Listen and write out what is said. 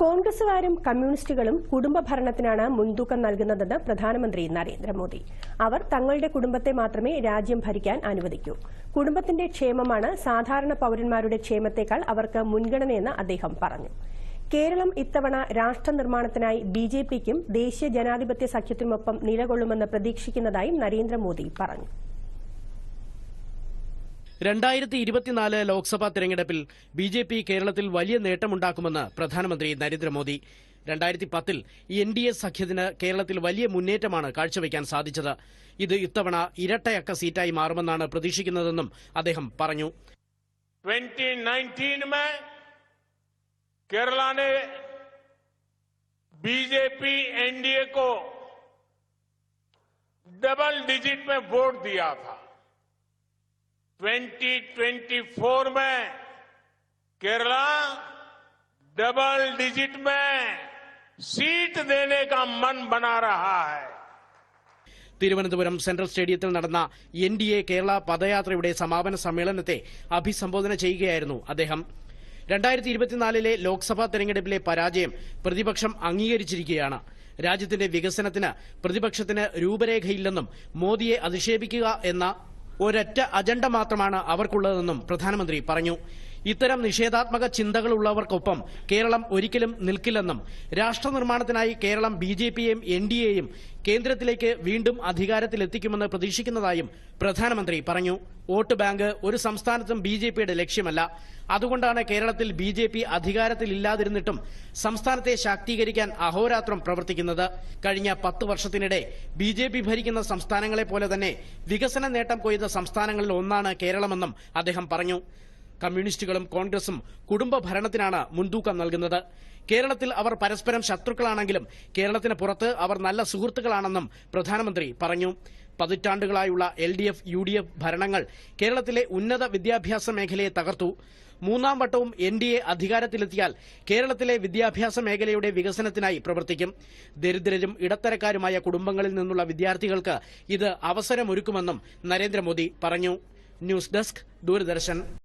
കോൺഗ്രസുകാരും കമ്മ്യൂണിസ്റ്റുകളും കുടുംബ ഭരണത്തിനാണ് മുൻതൂക്കം നൽകുന്നതെന്ന് പ്രധാനമന്ത്രി നരേന്ദ്രമോദി. അവർ തങ്ങളുടെ കുടുംബത്തെ മാത്രമേ രാജ്യം ഭരിക്കാൻ അനുവദിക്കൂ. കുടുംബത്തിന്റെ ക്ഷേമമാണ് സാധാരണ പൌരന്മാരുടെ ക്ഷേമത്തേക്കാൾ അവർക്ക് മുൻഗണനയെന്ന് അദ്ദേഹം പറഞ്ഞു. കേരളം ഇത്തവണ രാഷ്ട്ര നിർമ്മാണത്തിനായി ബിജെപിക്കും ദേശീയ ജനാധിപത്യ സഖ്യത്തിനുമൊപ്പം നിലകൊള്ളുമെന്ന് പ്രതീക്ഷിക്കുന്നതായും നരേന്ദ്രമോദി പറഞ്ഞു. രണ്ടായിരത്തി ഇരുപത്തിനാല് ലോക്സഭാ തെരഞ്ഞെടുപ്പിൽ ബി ജെ പി കേരളത്തിൽ വലിയ നേട്ടമുണ്ടാക്കുമെന്ന് പ്രധാനമന്ത്രി നരേന്ദ്രമോദി രണ്ടായിരത്തി പത്തിൽ എൻ ഡി എ സഖ്യത്തിന് കേരളത്തിൽ വലിയ മുന്നേറ്റമാണ് കാഴ്ചവെക്കാൻ സാധിച്ചത് ഇത് ഇത്തവണ ഇരട്ടയക്ക സീറ്റായി മാറുമെന്നാണ് പ്രതീക്ഷിക്കുന്നതെന്നും അദ്ദേഹം പറഞ്ഞു 2019 में केरला ने बीजेपी एनडीए को डबल डिजिट में वोट दिया था 2024 में केरला डबल डिजिट में सीट देने का मन बना रहा है തിരുവനന്തപുരം സെൻട്രൽ സ്റ്റേഡിയത്തിൽ നടന്ന എൻ ഡി എ കേരള പദയാത്രയുടെ സമാപന സമ്മേളനത്തെ അഭിസംബോധന ചെയ്യുകയായിരുന്നു അദ്ദേഹം രണ്ടായിരത്തി ഇരുപത്തിനാലിലെ ലോക്സഭാ തെരഞ്ഞെടുപ്പിലെ പരാജയം പ്രതിപക്ഷം അംഗീകരിച്ചിരിക്കുകയാണ് രാജ്യത്തിന്റെ വികസനത്തിന് പ്രതിപക്ഷത്തിന് രൂപരേഖയില്ലെന്നും മോദിയെ അധിക്ഷേപിക്കുക എന്ന ഒരൊറ്റ അജണ്ട മാത്രമാണ് അവർക്കുള്ളതെന്നും പ്രധാനമന്ത്രി പറഞ്ഞു. ഇത്തരം നിഷേധാത്മക ചിന്തകളുള്ളവർക്കൊപ്പം കേരളം ഒരിക്കലും നിൽക്കില്ലെന്നും രാഷ്ട്രനിർമ്മാണത്തിനായി കേരളം ബി ജെ പിയെയും എൻ ഡി എയും കേന്ദ്രത്തിലേക്ക് വീണ്ടും അധികാരത്തിലെത്തിക്കുമെന്ന് പ്രതീക്ഷിക്കുന്നതായും പ്രധാനമന്ത്രി പറഞ്ഞു. വോട്ട് ബാങ്ക് ഒരു സംസ്ഥാനത്തും ബി ജെ പിയുടെ ലക്ഷ്യമല്ല. അതുകൊണ്ടാണ് കേരളത്തിൽ ബി ജെ പി അധികാരത്തിലില്ലാതിരുന്നിട്ടും സംസ്ഥാനത്തെ ശാക്തീകരിക്കാൻ അഹോരാത്രം പ്രവർത്തിക്കുന്നത്. കഴിഞ്ഞ പത്ത് വർഷത്തിനിടെ ബി ജെ പി ഭരിക്കുന്ന സംസ്ഥാനങ്ങളെ പോലെ തന്നെ വികസന നേട്ടം കൊയ്ത സംസ്ഥാനങ്ങളിൽ ഒന്നാണ് കേരളമെന്നും അദ്ദേഹം പറഞ്ഞു. കമ്മ്യൂണിസ്റ്റുകളും കോൺഗ്രസും കുടുംബ ഭരണത്തിനാണ് മുൻതൂക്കം നൽകുന്നത്. കേരളത്തിൽ അവർ പരസ്പരം ശത്രുക്കളാണെങ്കിലും കേരളത്തിന് പുറത്ത് അവർ നല്ല സുഹൃത്തുക്കളാണെന്നും പ്രധാനമന്ത്രി പറഞ്ഞു. പതിറ്റാണ്ടുകളായുള്ള L D F U D F ഭരണങ്ങൾ കേരളത്തിലെ ഉന്നത വിദ്യാഭ്യാസ മേഖലയെ തകർത്തു. മൂന്നാം വട്ടവും എൻ ഡി എ അധികാരത്തിലെത്തിയാൽ കേരളത്തിലെ വിദ്യാഭ്യാസ മേഖലയുടെ വികസനത്തിനായി പ്രവർത്തിക്കും. ദരിദ്രരും ഇടത്തരക്കാരുമായ കുടുംബങ്ങളിൽ നിന്നുള്ള വിദ്യാർത്ഥികൾക്ക് ഇത് അവസരമൊരുക്കുമെന്നും നരേന്ദ്രമോദി പറഞ്ഞു. News desk Doordarshan.